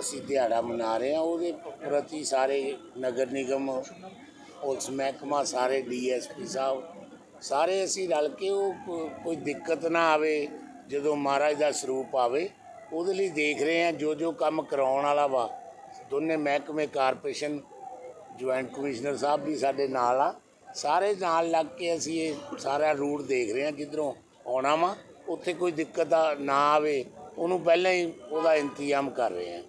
ਅਸੀਂ ਦਿਹਾੜਾ ਮਨਾ ਰਹੇ ਹਾਂ, ਉਹਦੇ ਪ੍ਰਤੀ ਸਾਰੇ ਨਗਰ ਨਿਗਮ, ਪੁਲਿਸ ਮਹਿਕਮਾ, ਸਾਰੇ ਡੀਐਸਪੀ ਸਾਹਿਬ, ਸਾਰੇ ਅਸੀਂ ਰਲ ਕੇ ਉਹ ਕੋਈ ਦਿੱਕਤ ਨਾ ਆਵੇ, ਜਦੋਂ ਮਹਾਰਾਜ ਦਾ ਸਰੂਪ ਆਵੇ, ਉਹਦੇ ਲਈ ਦੇਖ ਰਹੇ ਹਾਂ ਜੋ ਜੋ ਕੰਮ ਕਰਾਉਣ ਵਾਲਾ ਵਾ, ਦੋਨੇ ਮਹਿਕਮੇ, ਕਾਰਪੋਰੇਸ਼ਨ, ਜੁਆਇੰਟ ਕਮਿਸ਼ਨਰ ਸਾਹਿਬ ਵੀ ਸਾਡੇ ਨਾਲ ਆ, ਸਾਰੇ ਨਾਲ ਲੱਗ ਕੇ ਅਸੀਂ ਇਹ ਸਾਰਾ ਰੂਟ ਦੇਖ ਰਹੇ ਹਾਂ, ਜਿੱਧਰੋਂ ਆਉਣਾ ਵਾ, ਉੱਥੇ ਕੋਈ ਦਿੱਕਤ ਆ- ਨਾ ਆਵੇ, ਉਹਨੂੰ ਪਹਿਲਾਂ ਹੀ ਉਹਦਾ ਇੰਤਜ਼ਾਮ ਕਰ ਰਹੇ ਹਾਂ।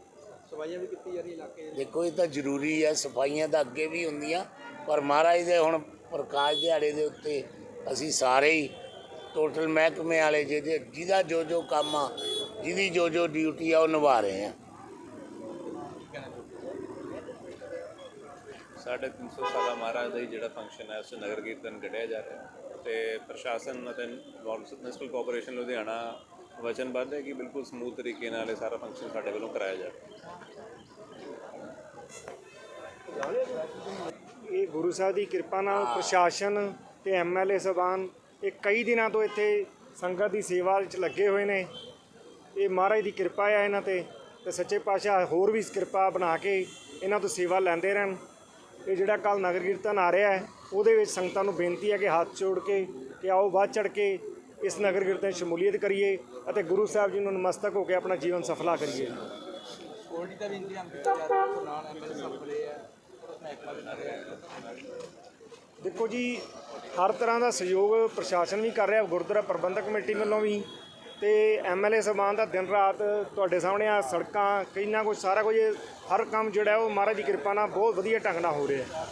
ਸਫਾਈਆਂ ਵੀ ਕੀਤੀ ਜਾ ਰਹੀ ਇਲਾਕੇ ਦੇ ਦੇਖੋ ਇਹ ਤਾਂ ਜ਼ਰੂਰੀ ਹੈ ਸਫਾਈਆਂ ਤਾਂ ਅੱਗੇ ਵੀ ਹੁੰਦੀਆਂ ਪਰ ਮਹਾਰਾਜ ਦੇ ਹੁਣ ਪ੍ਰਕਾਸ਼ ਦਿਹਾੜੇ ਦੇ ਉੱਤੇ ਅਸੀਂ ਸਾਰੇ ਹੀ ਟੋਟਲ ਮਹਿਕਮੇ ਵਾਲੇ ਜਿਹਦੇ ਜਿਹਦਾ ਜੋ ਜੋ ਕੰਮ ਆ ਜਿਹਦੀ ਜੋ ਜੋ ਡਿਊਟੀ ਆ ਉਹ ਨਿਭਾ ਰਹੇ ਆ ਸਾਢੇ ਤਿੰਨ ਸੌ ਸਾਲਾ ਮਹਾਰਾਜ ਦਾ ਹੀ ਜਿਹੜਾ ਫੰਕਸ਼ਨ ਹੈ ਉਸ 'ਚ ਨਗਰ ਕੀਰਤਨ ਕੱਢਿਆ ਜਾ ਰਿਹਾ ਤੇ ਪ੍ਰਸ਼ਾਸਨ ਅਤੇ ਮਿਊਨਿਸਪਲ ਕਾਰਪੋਰੇਸ਼ਨ ਲੁਧਿਆਣਾ ਵਚਨਬੱਧ ਹੈ ਕਿ ਬਿਲਕੁਲ ਸਮੂਥ ਤਰੀਕੇ ਨਾਲ ਇਹ ਸਾਰਾ ਫੰਕਸ਼ਨ ਸਾਡੇ ਵੱਲੋਂ ਕਰਾਇਆ ਜਾਵੇ ਇਹ ਗੁਰੂ ਸਾਹਿਬ ਦੀ ਕਿਰਪਾ ਨਾਲ ਪ੍ਰਸ਼ਾਸਨ ਤੇ ਐਮਐਲਏ ਸਭਾਨ ਇਹ ਕਈ ਦਿਨਾਂ ਤੋਂ ਇੱਥੇ ਸੰਗਤ ਦੀ ਸੇਵਾ ਵਿੱਚ ਲੱਗੇ ਹੋਏ ਨੇ। ਇਹ ਮਹਾਰਾਜ ਦੀ ਕਿਰਪਾ ਹੈ ਇਹਨਾਂ ਤੇ ਤੇ ਸੱਚੇ ਪਾਤਸ਼ਾਹ ਹੋਰ ਵੀ ਕਿਰਪਾ ਬਣਾ ਕੇ ਇਹਨਾਂ ਤੋਂ ਸੇਵਾ ਲੈਂਦੇ ਰਹਿਣ। ਇਹ ਜਿਹੜਾ ਕੱਲ ਨਗਰ ਕੀਰਤਨ ਆ ਰਿਹਾ ਹੈ, ਉਹਦੇ ਵਿੱਚ ਸੰਗਤਾਂ ਨੂੰ ਬੇਨਤੀ ਹੈ ਕਿ ਹੱਥ ਜੋੜ ਕੇ ਕਿ ਆਓ ਵੱਧ ਚੜ ਕੇ ਇਸ ਨਗਰ ਕੀਰਤਨ ਸ਼ਮੂਲੀਅਤ ਕਰੀਏ ਅਤੇ ਗੁਰੂ ਸਾਹਿਬ ਜੀ ਨੂੰ ਨਮਸਤਕ ਹੋ ਕੇ ਆਪਣਾ ਜੀਵਨ ਸਫਲਾ ਕਰੀਏ। ਸਕਿਉਰਟੀ ਦਾ ਵੀ ਇੰਤਜ਼ਾਮ ਕੀਤਾ ਜਾ ਰਿਹਾ ਹੈ ਨਾਲ ਐਮਐਲਏ ਸਾਹਿਬ ਖੜੇ ਆ ਮਹਿਕਮਾ ਵੀ ਨਾਲ ਰਿਹਾ। ਦੇਖੋ ਜੀ ਹਰ ਤਰ੍ਹਾਂ ਦਾ ਸਹਿਯੋਗ ਪ੍ਰਸ਼ਾਸਨ ਵੀ ਕਰ ਰਿਹਾ ਗੁਰਦੁਆਰਾ ਪ੍ਰਬੰਧਕ ਕਮੇਟੀ ਵੱਲੋਂ ਵੀ ਤੇ ਐਮਐਲਏ ਸਮਾਨ ਦਾ ਦਿਨ ਰਾਤ ਤੁਹਾਡੇ ਸਾਹਮਣੇ ਆ ਸੜਕਾਂ ਕਈ ਨਾ ਕੁਝ ਸਾਰਾ ਕੁਝ ਹਰ ਕੰਮ ਜਿਹੜਾ ਉਹ ਮਹਾਰਾਜ ਦੀ ਕਿਰਪਾ ਨਾਲ ਬਹੁਤ ਵਧੀਆ ਢੰਗ ਨਾਲ ਹੋ ਰਿਹਾ। ਹੈ